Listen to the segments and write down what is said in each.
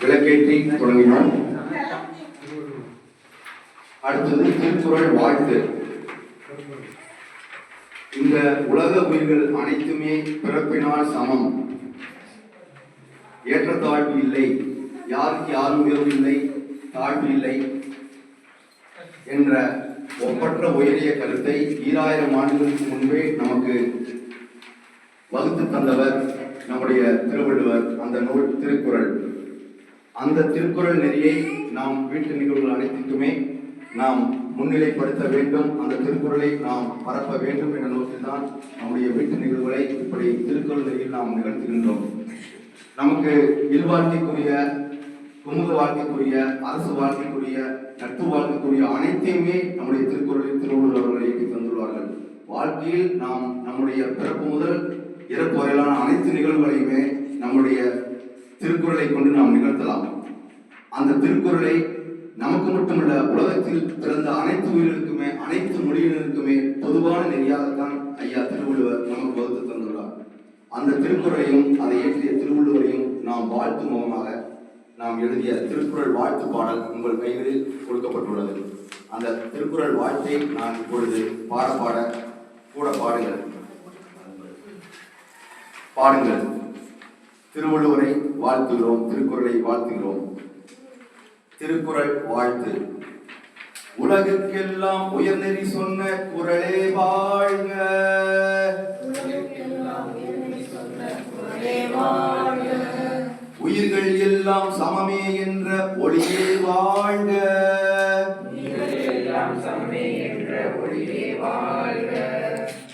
விளக்கேற்றி தொடங்கினோம். அடுத்தது திருக்குறள் வாழ்த்து. இந்த உலக உயிர்கள் அனைத்துமே பிறப்பினால் சமம். ஏற்றத்தாழ்வு இல்லை. யாருக்கு யாரும் உயர்வு இல்லை தாழ்வு இல்லை என்ற ஒப்பற்ற உயரிய கருத்தை ஈராயிரம் ஆண்டுகளுக்கு முன்பே நமக்கு வகுத்து தந்தவர் நம்முடைய திருவள்ளுவர் அந்த நூல் திருக்குறள். அந்த திருக்குறள் நெறியை நாம் வீட்டு நிகழ்வுகள் அனைத்துக்குமே நாம் முன்னிலைப்படுத்த வேண்டும். அந்த திருக்குறளை நாம் பரப்ப வேண்டும் என்ற நோக்கில் தான் நம்முடைய வீட்டு நிகழ்வுகளை இப்படி திருக்குறள் நெறியில் நாம் நிகழ்த்துகின்றோம். நமக்கு இல்வாழ்க்கைக்குரிய குமுக வாழ்க்கைக்குரிய அரசு வாழ்க்கைக்குரிய நட்பு வாழ்க்கைக்குரிய அனைத்தையுமே நம்முடைய திருக்குறளில் திருவள்ளுவர் அவர்கள் இயக்கி தந்துள்ளார்கள். வாழ்க்கையில் நாம் நம்முடைய பிறப்பு முதல் இறப்பு வரையிலான அனைத்து நிகழ்வுகளையுமே நம்முடைய திருக்குறளை கொண்டு நாம் நிகழ்த்தலாம். அந்த திருக்குறளை நமக்கு மட்டுமல்ல உலகத்தில் பிறந்த அனைத்து உயிர்களுக்குமே அனைத்து மொழியினருக்குமே பொதுவான நெறியாகத்தான் ஐயா திருவள்ளுவர் நமக்கு வகுத்து தந்துள்ளார். அந்த திருக்குறளையும் அதை ஏற்றிய திருவள்ளுவரையும் நாம் வாழ்த்து முகமாக நாம் எழுதிய திருக்குறள் வாழ்த்து பாடல் உங்கள் கைகளில் கொடுக்கப்பட்டுள்ளது. அந்த திருக்குறள் வாழ்த்தை நான் இப்பொழுது பாட பாட கூட பாடுங்கள். பாடுங்கள். திருவள்ளுவரை வாழ்த்துகிறோம் திருக்குறளை வாழ்த்துகிறோம். திருக்குறள் வாழ்த்து. உலகுக்கெல்லாம் உயர்நெறி சொன்ன குறளே வாழ்க. உயிர்கள் எல்லாம் சமமே என்ற ஒளியே வாழ்க.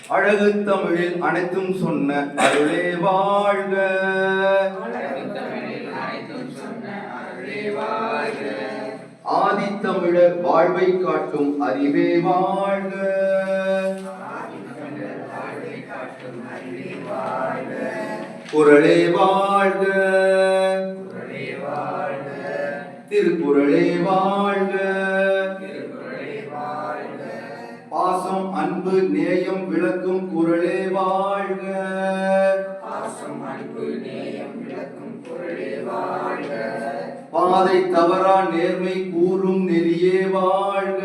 அழகு தமிழில் அனைத்தும் சொன்ன அருளே வாழ்க. வாழ்வை காட்டும் அறிவே வாழ்க. குரலே வாழ்க. திருக்குறளே வாழ்க. பாசம் அன்பு நேயம் விளக்கும் குரலே வாழ்க. பாதை தவறா நேர்மை கூறும் நெறியே வாழ்க.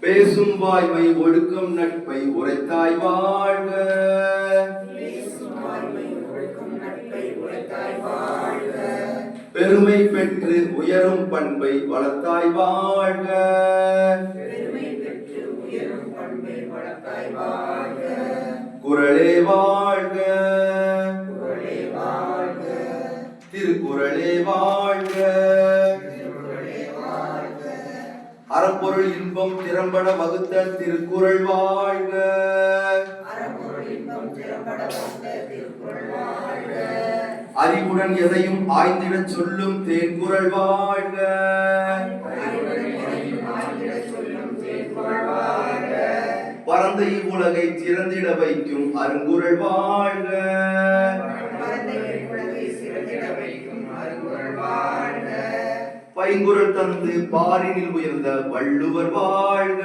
பேசும் வாய்மை ஒடுக்கம் நட்பை உரைத்தாய் வாழ்க. பெருமை பெற்று உயரும் பண்பை வளர்த்தாய் வாழ்க. குரலே வாழ்க. திருக்குறளே வாழ்க. அறப்பொருள் இன்பம் திறம்பட வகுத்த திருக்குறள் வாழ்க. அறிவுடன் எதையும் ஆய்ந்திடச் சொல்லும் தேன்குறள் வாழ்க. பரந்த இவ்வுலகை திறந்திட வைக்கும் அருங்குறள் வாழ்க. பைங்குறள் தந்து பாரினில் உயர்ந்த வள்ளுவர் வாழ்க.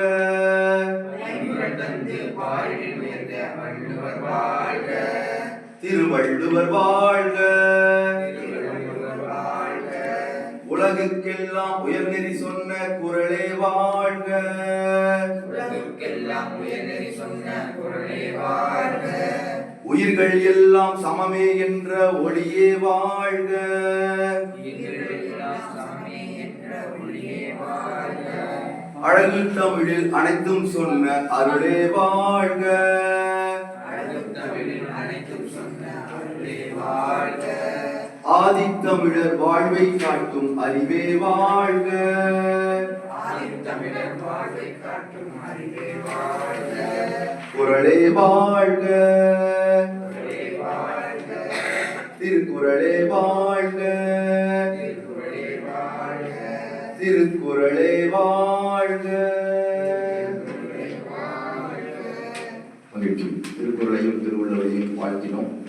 திருவள்ளுவர் வாழ்க. உலகுக்கெல்லாம் உயர்நெறி சொன்ன குரலே வாழ்க. உயிர்கள் எல்லாம் சமமே என்ற ஒளியே வாழ்க. அழகு தமிழில் அனைத்தும் சொன்ன அருளே வாழ்க. ஆதித்தமிழர் வாழ்வை காட்டும் அறிவே வாழ்க. குரலே வாழ்க. திருக்குறளே வாழ்க. மகிழ்ச்சி. திருக்குறளையும் திருவள்ளுவரையும் வாழ்த்தினோம்.